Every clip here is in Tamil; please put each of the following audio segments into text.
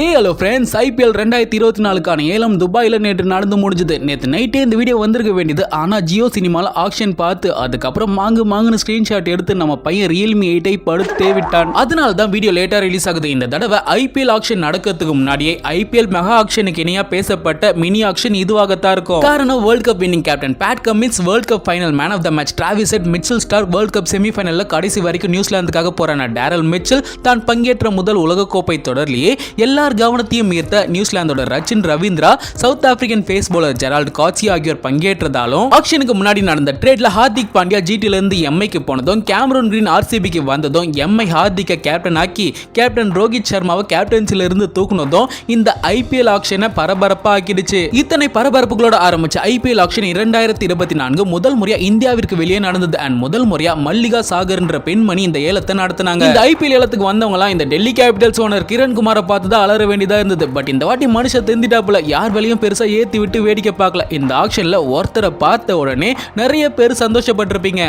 ஏ ஹலோ ஃப்ரெண்ட்ஸ் ஐபிஎல் ரெண்டாயிரத்தி இருபத்தி நாலுக்கான ஏலம் துபாயில் நேற்று நடந்து முடிஞ்சது. நேற்று நைட்டே இந்த வீடியோ வந்திருக்க வேண்டியது. ஆனால் ஜியோ சினிமாவில் ஆக்ஷன் பார்த்து அதுக்கப்புறம் மாங்கு மாங்குன்னு ஸ்க்ரீன்ஷாட் எடுத்து நம்ம பையன் ரியல்மி எயிட்டை படுத்தே விட்டான். அதனால தான் வீடியோ லேட்டாக ரிலீஸ் ஆகுது. இந்த தடவை ஐபிஎல் ஆக்ஷன் நடக்கிறதுக்கு முன்னாடியே ஐபிஎல் மெகா ஆக்ஷனுக்கு இணையாக பேசப்பட்ட மினி ஆக்ஷன் இதுவாகத்தான் இருக்கும். காரணம் world cup winning captain Pat Cummins world cup final man of the match Travis Mitchell Starc world cup செமிஃபைனலில் கடைசி வரைக்கும் நியூசிலாந்துக்காக போறான டேரல் மிச்சல் தான் பங்கேற்ற முதல் உலகக்கோப்பை தொடர்லேயே எல்லா எல்லார் கவனத்தையும் ஈர்த்த நியூசிலாந்தோட Rachin Ravindra South African pace bowler Gerald Coetzee ஆகியோர் பங்கேற்றதாலும் ஆக்ஷனுக்கு முன்னாடி நடந்த ட்ரேட்ல ஹார்திக் பாண்டியா ஜிடில இருந்து எம்ஐக்கு போனதும் கேமரூன் கிரீன் ஆர்சிபிக்கு வந்ததும் எம்ஐ ஹார்திக்கை கேப்டன் ஆக்கி கேப்டன் ரோஹித் சர்மாவை கேப்டன்சில இருந்து தூக்குனதும் இந்த ஐபிஎல் ஆக்ஷனை பரபரப்பா ஆக்கிடுச்சு இத்தனை பரபரப்புகளோட ஆரம்பிச்ச ஐபிஎல் ஆக்ஷன் இரண்டாயிரத்தி இருபத்தி நான்கு முதல் முறையா இந்தியாவிற்கு வெளியே நடந்தது. அண்ட் முதல் முறையா மல்லிகா சாகர்ன்ற பெண்மணி இந்த ஏலத்தை நடத்தினாங்க. இந்த ஐபிஎல் ஏலத்துக்கு வந்தவங்கலாம் இந்த டெல்லி கேபிட்டல்ஸ் ஓனர் கிரண் குமாரை பார்த்து தான் அலற வேண்டியதா இருந்தது. பட் இந்த வாட்டி மனுஷன் தெரிஞ்சிட்டாப்புல. யார் வேலையும் பெருசா ஏத்தி விட்டு வேடிக்கை பார்க்கல. இந்த ஆக்ஷன்ல ஒருத்தரை பார்த்த உடனே நிறைய பேர் சந்தோஷப்பட்டிருப்பீங்க.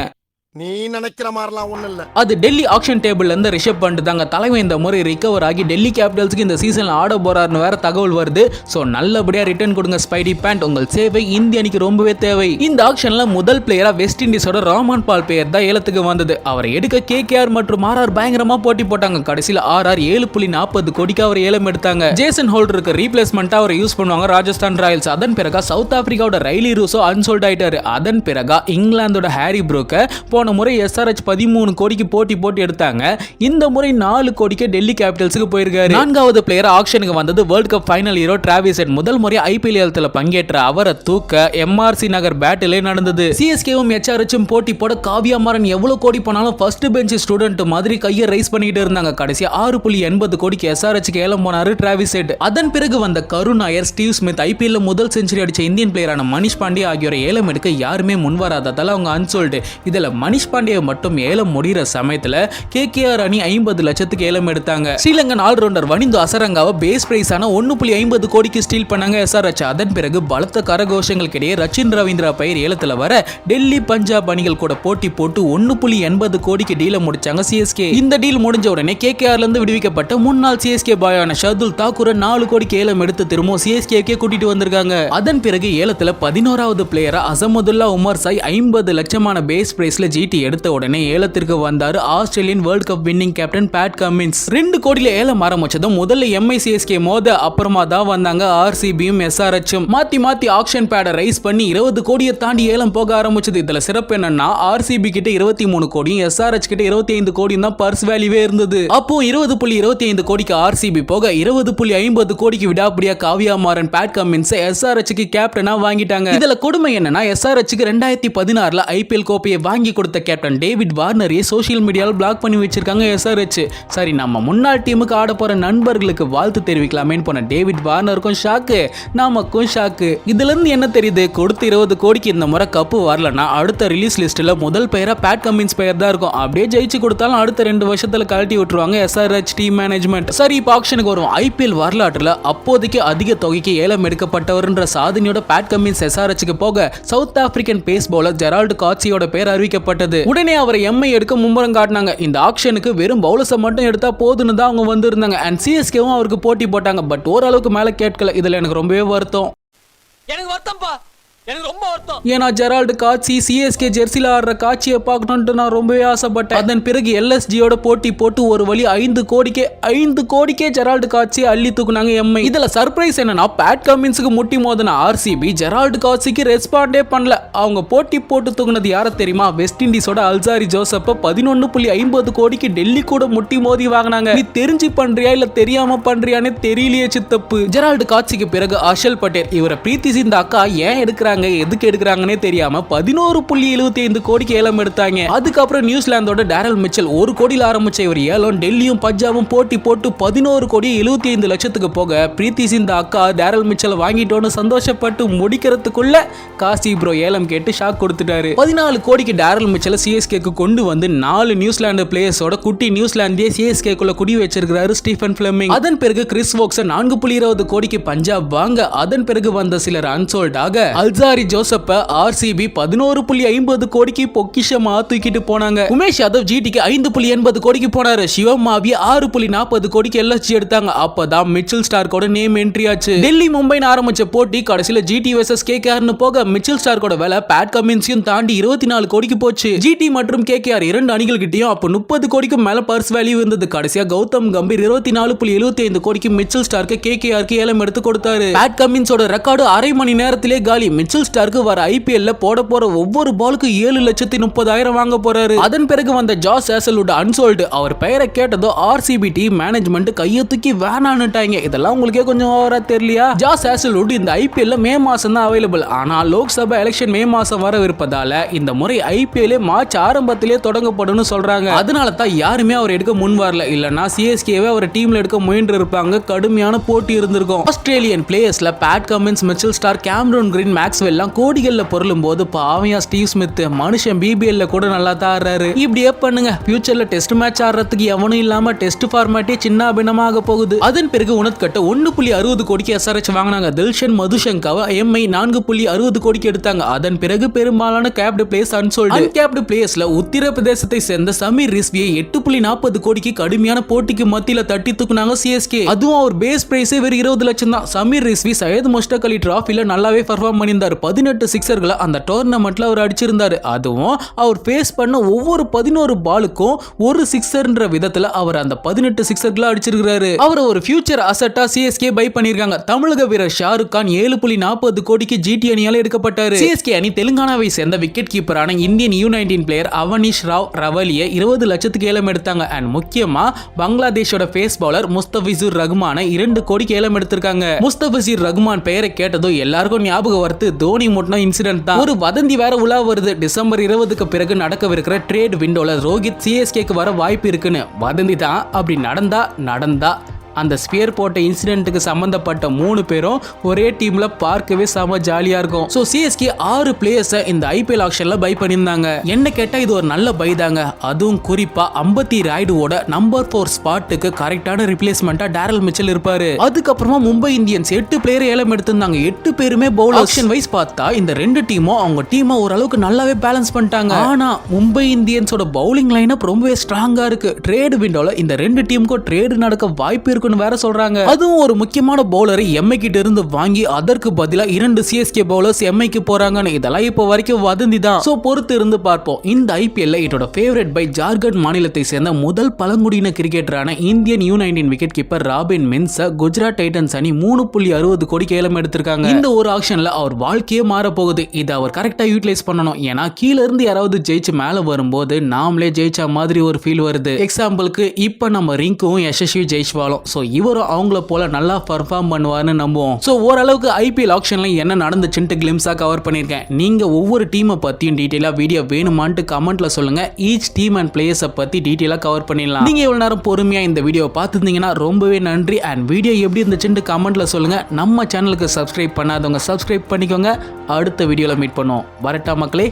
நீ நினைக்கிற மாதிரிலாம் ஒன்றும் இல்லை. அது டெல்லி ஆக்ஷன் டேபிள்ல இருந்து ரிஷப் பண்ணிட்டு தாங்க. தலைமை இந்த முறை ரிகவர் ஆகி டெல்லி கேபிட்டல்ஸ்க்கு இந்த சீசன்ல ஆட போறாருன்னு வேற தகவல் வருது. ஸோ நல்லபடியா ரிட்டர்ன் கொடுங்க ஸ்பைடி பேண்ட் உங்கள் சேவை இந்திய அணிக்கு ரொம்பவே தேவை. இந்த ஆக்ஷன்ல முதல் பிளேயரா வெஸ்ட் இண்டீஸோட ராமன் பால் பெயர் தான் ஏலத்துக்கு வந்தது. அவரை எடுக்க கேகேஆர் மற்றும் ஆர்ஆர் பயங்கரமா போட்டி போட்டாங்க. கடைசியில் ஆர்ஆர் ஏழு புள்ளி நாற்பது கோடிக்கு அவர் ஏலம் எடுத்தாங்க. ஜேசன் ஹோல்டருக்கு ரீப்ளேஸ்மெண்ட்டா அவரை யூஸ் பண்ணுவாங்க ராஜஸ்தான் ராயல்ஸ். அதன் பிறகா சவுத் ஆப்பிரிக்காவோட ரைலி ரூசோ அன்சோல்ட் ஆயிட்டாரு. அதன் பிறகா இங்கிலாந்தோட ஹாரி ப்ரூக்க போன முறை எஸ்ஆர்ஹெச் பதிமூணு கோடிக்கு போட்டி போட்டு எடுத்தாங்க. இந்த முறை நாலு கோடிக்கு டெல்லி கேபிட்டல்ஸுக்கு போயிருக்காரு. நான்காவது பிளேயர் ஆக்ஷனுக்கு வந்தது world cup final hero Travis Head முதல் முறை ஐபிஎல் ஏலத்தில் பங்கேற்ற அவரை தூக்க எம்ஆர்சி நகர் பேட்டிலே நடந்தது. சிஎஸ்கேவும் எச்ஆர்ஹெச்சும் போட்டி போட காவியா மாறன் எவ்வளவு கோடி போனாலும் ஃபர்ஸ்ட் பெஞ்ச் ஸ்டூடெண்ட் மாதிரி கையை ரைஸ் பண்ணிட்டு இருந்தாங்க. கடைசி ஆறு புள்ளி எண்பது கோடிக்கு எஸ்ஆர்ஹெச் ஏலம் போனாரு டிராவிஸ் ஹெட் அதன் பிறகு வந்த கருண் நாயர் ஸ்டீவ் ஸ்மித் ஐபிஎல்ல முதல் செஞ்சுரி அடிச்ச இந்தியன் பிளேயரான மணிஷ் பாண்டே ஆகியோரை ஏலம் எடுக்க யாருமே முன்வராததால் அவங்க அன்சோல்டு இதுல மனிஷ் பாண்டியை மட்டும் ஏலம் முடிகிற சமயத்தில் கேகேஆர் அணி ஐம்பது லட்சத்துக்கு ஏலம் எடுத்தாங்க. ஸ்ரீலங்கன் ஆல்ரவுண்டர் வனிந்து அசரங்காவை பேஸ் பிரைஸான ஒன்று புள்ளி ஐம்பது கோடிக்கு ஸ்டீல் பண்ணாங்க. எஸ்ஆர்எச் அதன் பிறகு பலத்த கரகோஷங்களுக்கிடையே ரச்சின் ரவீந்திரா பெயர் ஏலத்தில் வர டெல்லி பஞ்சாப் அணிகள் கூட போட்டி போட்டு ஒன்று புள்ளி எண்பது கோடிக்கு டீலை முடிச்சாங்க சிஎஸ்கே இந்த டீல் முடிஞ்ச உடனே கேகேஆர்லேருந்து விடுவிக்கப்பட்ட முன்னாள் சிஎஸ்கே பாயான ஷர்துல் தாக்கூரை நாலு கோடிக்கு ஏலம் எடுத்து திரும்பவும் சிஎஸ்கேக்கே கூட்டிட்டு வந்திருக்காங்க. அதன் பிறகு ஏலத்தில் பதினோராவது பிளேயரா அசமதுல்லா உமர் சாய் ஐம்பது லட்சமான பேஸ் பிரைஸ்ல ஜிடி எடுத்த உடனே ஏலத்திற்கு வந்தார் Australian world cup winning captain Pat Cummins ரெண்டு கோடியில ஏலம் ஆரம்பிச்சதும் முதல்ல எம்ஐசிஎஸ்கே மோத அப்புறமா தான் வந்தாங்க ஆர்சிபியும் எஸ்ஆர்ஹெச்சும் மாத்தி மாத்தி ஆக்ஷன் பேடை ரைஸ் பண்ணி இருபது கோடியை தாண்டி ஏலம் போக ஆரம்பிச்சது. இதுல சிறப்பு என்னன்னா ஆர்சிபி கிட்ட இருபத்தி மூணு கோடியும் எஸ்ஆர்ஹெச் கிட்ட இருபத்தி ஐந்து கோடியும் தான் பர்ஸ் வேல்யூவே இருந்தது. அப்போ இருபது புள்ளி இருபத்தி ஐந்து கோடிக்கு ஆர்சிபி போக இருபது புள்ளி ஐம்பது கோடிக்கு விடாப்படியா காவியா மாறன் பேட் கமின்ஸ் எஸ்ஆர்ஹெச்சுக்கு கேப்டனா வாங்கிட்டாங்க. இதுல கொடுமை என்னன்னா எஸ்ஆர்ஹெச்சுக்கு ரெண்டாயிரத்தி பதினாறுல ஐபிஎல் கோப்பையை வாங்கி கொடுத்த கேப்டன் டேவிட் வார்னரையே சோஷியல் மீடியாவில் பிளாக் பண்ணி வச்சிருக்காங்க எஸ்ஆர்ஹெச் சரி நம்ம முன்னாள் டீமுக்கு ஆட போற நண்பர்களுக்கு வாழ்த்து தெரிவிக்கலாமேன்னு போன டேவிட் வார்னருக்கும் ஷாக்கு நமக்கும் ஷாக்கு இதுல இருந்து என்ன தெரியுது? கொடுத்து இருபது கோடிக்கு இந்த முறை கப்பு வரலன்னா அடுத்த ரிலீஸ் லிஸ்ட்ல முதல் பெயரா பேட் கம்மின்ஸ் பெயர் தான் இருக்கும். அப்படியே ஜெயிச்சு கொடுத்தாலும் அடுத்த ரெண்டு வருஷத்துல கழட்டி விட்டுருவாங்க எஸ்ஆர்ஹெச் டீம் மேனேஜ்மெண்ட் சரி இப்போ ஆக்ஷனுக்கு வரும். ஐபிஎல் வரலாற்றுல அப்போதைக்கு அதிக தொகைக்கு ஏலம் எடுக்கப்பட்டவர்ன்ற சாதனையோட பேட் கம்மின்ஸ் எஸ்ஆர்ஹெச்சுக்கு போக South African pace bowler Gerald காட்சியோட பேர் அறிவிக்கப்பட்டது உடனே அவரை எம்ஐ எடுக்க மும்முரம் காட்டினாங்க. இந்த ஆக்ஷனுக்கு வெறும் பவுலர்ஸை மட்டும் எடுத்தா போதுன்னு தான் அவங்க வந்திருந்தாங்க. அண்ட் சிஎஸ்கேவும் அவருக்கு போட்டி போட்டாங்க. பட் ஓரளவுக்கு மேல கேட்கல. இதுல எனக்கு ரொம்பவே வருத்தம். எனக்கு வருத்தம்ப்பா எனக்கு ரொம்ப வருத்தம். ஏன்னா ஜெரால்டு காட்சி சிஎஸ்கே ஜெர்சியில் ஆடுற காட்சியை பார்க்கணுன்ட்டு நான் ரொம்பவே ஆசைப்பட்டேன். அதன் பிறகு எல்எஸ்ஜியோட போட்டி போட்டு ஒரு வழி ஐந்து கோடிக்கே ஐந்து கோடிக்கே ஜெரால்டு காட்சியை அள்ளி தூக்குனாங்க எம்ஐ இதில் சர்ப்ரைஸ் என்னன்னா பேட் கமின்ஸுக்கு முட்டி மோதின ஆர்சிபி ஜெரால்டு காட்சிக்கு ரெஸ்பாண்டே பண்ணல. அவங்க போட்டி போட்டு தூக்குனது யாரை தெரியுமா? வெஸ்ட் இண்டீஸோட அல்சாரி ஜோசப்பை பதினொன்று புள்ளி ஐம்பது கோடிக்கு டெல்லி கூட முட்டி மோதி வாங்கினாங்க. நீ தெரிஞ்சு பண்றியா இல்லை தெரியாம பண்றியானே தெரியலையே சித்தப்பு. ஜெரால்டு காட்சிக்கு பிறகு அஷல் பட்டேல் இவரை பிரீத்தி சிந்தாக்கா அக்கா ஏன் எடுக்கிறாங்க எதுக்கு எடுக்கிறாங்கன்னே தெரியாம பதினோரு புள்ளி எழுபத்தி ஐந்து கோடிக்கு ஏலம் எடுத்தாங்க. அதுக்கப்புறம் நியூசிலாந்தோட டேரல் மிச்சல் ஒரு கோடியில் ஆரம்பிச்ச இவர் ஏலம் டெல்லியும் பஞ்சாபும் போட்டி போட்டு பதினோரு கோடி எழுபத்தி ஐந்து லட்சத்துக்கு போக பிரீத்தி சிந்த அக்கா டேரல் மிச்சல் வாங்கிட்டோன்னு சந்தோஷப்பட்டு முடிக்கிறதுக்குள்ள காசி ப்ரோ ஏலம் கேட்டு ஷாக் கொடுத்துட்டாரு. பதினாலு கோடிக்கு டேரல் மிச்சலை சிஎஸ்கேக்கு கொண்டு வந்து நாலு நியூசிலாந்து பிளேயர்ஸோட குட்டி நியூசிலாந்தே சிஎஸ்கேக்குள்ள குடி வச்சிருக்கிறாரு ஸ்டீஃபன் பிளமிங் அதன் பிறகு கிறிஸ் வோக்ஸ் நான்கு புள்ளி இருபது கோடிக்கு பஞ்சாப் வாங்க அதன் பிறகு வந்த சிலர் அன்சோல்டாக அல்ச அன்சாரி ஜோசப்ப ஆர்சிபி பதினோரு புள்ளி ஐம்பது கோடிக்கு பொக்கிஷமா தூக்கிட்டு போனாங்க. உமேஷ் யாதவ் ஜிடிக்கு ஐந்து புள்ளி எண்பது கோடிக்கு போனாரு. சிவமாவி ஆறு புள்ளி நாற்பது கோடிக்கு எல்எஸ்ஜி எடுத்தாங்க. அப்பதான் மிச்சல் ஸ்டார்க்கோட நேம் என்ட்ரி ஆச்சு. டெல்லி மும்பைன்னு ஆரம்பிச்ச போட்டி கடைசியில ஜிடி வெர்சஸ் கேகேஆர்னு போக மிச்சல் ஸ்டார்கோட வேலை பேட் கமின்ஸையும் தாண்டி இருபத்தி நாலு கோடிக்கு போச்சு. ஜிடி மற்றும் கேகேஆர் இரண்டு அணிகள் கிட்டயும் அப்போ முப்பது கோடிக்கும் மேல பர்ஸ் வேல்யூ இருந்தது. கடைசியா கௌதம் கம்பீர் இருபத்தி நாலு புள்ளி எழுபத்தி ஐந்து கோடிக்கு மிச்சல் ஸ்டார்க்கு கேகேஆருக்கு ஏலம் எடுத்து கொடுத்தாரு. பேட் கமின்ஸோட ரெக்கார்டு அரை மணி நேரத்திலே காலி. மிச்சல் ஸ்டார்க்கு வர ஐபிஎல்ல போட போற ஒவ்வொரு பாலுக்கு ஏழு லட்சத்தி முப்பதாயிரம் வாங்க போறாரு. அதன் பிறகு வந்த ஜாஸ் ஏசலுட் அன்சோல்டு அவர் பெயரை கேட்டதோ ஆர்சிபி டீம் மேனேஜ்மெண்ட் கையை தூக்கி வேணான்னுட்டாங்க. இதெல்லாம் உங்களுக்கே கொஞ்சம் ஓவரா தெரியலையா? ஜாஸ் ஏசலுட் இந்த ஐபிஎல்ல மே மாசம் தான் அவைலபிள் ஆனா லோக்சபா எலெக்ஷன் மே மாசம் வரவிருப்பதால இந்த முறை ஐபிஎல் மார்ச் ஆரம்பத்திலே தொடங்கப்படும்னு சொல்றாங்க. அதனால தான் யாருமே அவர் எடுக்க முன் வரல. இல்லனா சிஎஸ்கேவே அவர் டீம்ல எடுக்க முயன்று இருப்பாங்க. கடுமையான போட்டி இருந்திருக்கும். Australian பிளேயர்ஸ்ல Pat Cummins Mitchell Starc Cameron Green Max எல்லாம் கோடிகள்ல பொருளும் போது பாவையா ஸ்டீவ் ஸ்மித் மனுஷன் பிபிஎல்ல கூட நல்லா தான் ஆடுறாரு. இப்படியே பண்ணுங்க. ஃபியூச்சர்ல டெஸ்ட் மேட்ச் ஆடுறதுக்கு எவனும் இல்லாம டெஸ்ட் ஃபார்மேட்டே சின்ன பின்னமாக போகுது. அதன் பிறகு உணர்கட்ட ஒன்னு புள்ளி அறுபது கோடிக்கு எஸ்ஆர்எச் வாங்கினாங்க. தில்ஷன் மதுசங்காவை எம்ஐ நான்கு புள்ளி அறுபது கோடிக்கு எடுத்தாங்க. அதன் பிறகு பெரும்பாலான கேப்டு பிளேஸ் அன்சோல்டு அன்கேப்டு பிளேயர்ஸ்ல உத்தரப்பிரதேசத்தை சேர்ந்த சமீர் ரிஸ்வியை எட்டு புள்ளி நாற்பது கோடிக்கு கடுமையான போட்டிக்கு மத்தியில தட்டி தூக்குனாங்க சிஎஸ்கே அதுவும் அவர் பேஸ் பிரைஸே வெறும் இருபது லட்சம் தான். சமீர் ரிஸ்வி சையத் முஷ்டக் அலி டிராஃபில நல்லாவே பர்ஃபார்ம் பண்ணியிருந்தார். பதினெட்டு சிக்ஸர்களை அந்த டோர்னமெண்ட்ல அவர் அடிச்சிருந்தாரு. அதுவும் அவர் ஃபேஸ் பண்ண ஒவ்வொரு பதினோரு பாலுக்கும் ஒரு சிக்ஸர்ன்ற விதத்துல அவர் அந்த பதினெட்டு சிக்ஸர்களை அடிச்சிருக்காரு அவர் ஒரு ஃபியூச்சர் அசட்டா சிஎஸ்கே பை பண்ணிருக்காங்க தமிழக வீரர் ஷாருக் கான் ஏழு புள்ளி நாற்பது கோடிக்கு ஜிடி அணியால எடுக்கப்பட்டாரு. சிஎஸ்கே அணி தெலுங்கானாவை சேர்ந்த wicket கீப்பரான Indian U nineteen player Avanish Rao ரவலியை இருபது லட்சத்துக்கு ஏலம் எடுத்தாங்க. அண்ட் முக்கியமா பங்களாதேஷோட ஃபேஸ் பவுலர் முஸ்தபிசூர் ரகுமான இரண்டு கோடிக்கு ஏலம் எடுத்திருக்காங்க. முஸ்தபிசூர் ரகுமான் பெயரை கேட்டதும் எல்லாருக்கும் ஞாபகம் வருது. தோனி மட்டும் இன்சிடென்ட் தான். ஒரு வதந்தி வேற உலா வருது. டிசம்பர் இருபதுக்கு பிறகு நடக்கவிருக்கிற ட்ரேட் விண்டோல ரோஹித் சிஎஸ்கேக்கு வர வாய்ப்பு இருக்குன்னு. வதந்தி தான். அப்படி நடந்தா நடந்தா. அந்த ஸ்பியர் போட்ட இன்சிடென்ட்டுக்கு சம்மந்தப்பட்ட மூணு பேரும் ஒரே டீம்ல பார்க்கவே செம ஜாலியா இருக்கும். ஸோ சிஎஸ்கே ஆறு பிளேயர்ஸை இந்த ஐபிஎல் ஆக்ஷன்ல பை பண்ணியிருந்தாங்க. என்ன கேட்டா இது ஒரு நல்ல பை தாங்க. அதுவும் குறிப்பா அம்பத்தி ராய்டுவோட நம்பர் ஃபோர் ஸ்பாட்டுக்கு கரெக்டான ரிப்ளேஸ்மெண்டா டேரல் மிச்சல் இருப்பாரு. அதுக்கப்புறமா மும்பை இந்தியன்ஸ் எட்டு பிளேயர் ஏலம் எடுத்திருந்தாங்க. எட்டு பேருமே பவுல் ஆப்ஷன் வைஸ் பார்த்தா இந்த ரெண்டு டீமும் அவங்க டீமை ஓரளவுக்கு நல்லாவே பேலன்ஸ் பண்ணிட்டாங்க. ஆனா மும்பை இந்தியன்ஸோட பவுலிங் லைனப் ரொம்பவே ஸ்ட்ராங்கா இருக்கு. ட்ரேட் விண்டோல இந்த ரெண்டு டீமுக்கும் ட்ரேடு நடக்க வாய்ப்பு இருக்குன்னு வேற சொல்றாங்க. அதுவும் ஒரு முக்கியமான பவுலரை எம்ஐ கிட்ட இருந்து வாங்கி அதற்கு பதிலா இரண்டு சிஎஸ்கே பவுலர்ஸ் எம்ஐக்கு போறாங்கன்னு இதெல்லாம் இப்போ வரைக்கும் வதந்தி தான். சோ பொறுத்து இருந்து பார்ப்போம். இந்த ஐபிஎல்ல இதோட ஃபேவரட் பை ஜார்க்கண்ட் மாநிலத்தை சேர்ந்த முதல் பழங்குடியின கிரிக்கெட்டரான Indian U nineteen wicket keeper Robin மின்ஸை Gujarat Titans அணி மூணு புள்ளி அறுபது கோடி கேலம் எடுத்திருக்காங்க. இந்த ஒரு ஆக்ஷன்ல அவர் வாழ்க்கையே மாற போகுது இதை அவர் கரெக்டா யூட்டிலைஸ் பண்ணணும். ஏன்னா கீழ இருந்து யாராவது ஜெயிச்சு மேல வரும்போது நாமளே ஜெயிச்ச மாதிரி ஒரு ஃபீல் வருது. எக்ஸாம்பிளுக்கு இப்ப நம்ம ரிங்கும் யசஸ்வி ஜெயிச்சுவாலும் ஸோ இவரும் அவங்கள போல நல்லா பர்ஃபார்ம் பண்ணுவார்னு நம்புவோம். ஸோ ஓரளவுக்கு ஐபிஎல் ஆக்ஷன்ல என்ன நடந்துச்சுன்ட்டு கிளிம்ஸாக கவர் பண்ணியிருக்கேன். நீங்க ஒவ்வொரு டீமை பத்தியும் டீட்டெயிலாக வீடியோ வேணுமான்ட்டு கமெண்ட்ல சொல்லுங்க. ஈச் டீம் அண்ட் பிளேயர்ஸை பத்தி டீட்டெயிலாக கவர் பண்ணிடலாம். நீங்க இவ்வளோ நேரம் பொறுமையாக இந்த வீடியோ பார்த்துருந்தீங்கன்னா ரொம்பவே நன்றி. அண்ட் வீடியோ எப்படி இருந்துச்சுன்ட்டு கமெண்ட்ல சொல்லுங்க. நம்ம சேனலுக்கு சப்ஸ்கிரைப் பண்ணாதவங்க சப்ஸ்கிரைப் பண்ணிக்கோங்க. அடுத்த வீடியோவில் மீட் பண்ணுவோம். வரட்டா மக்களே.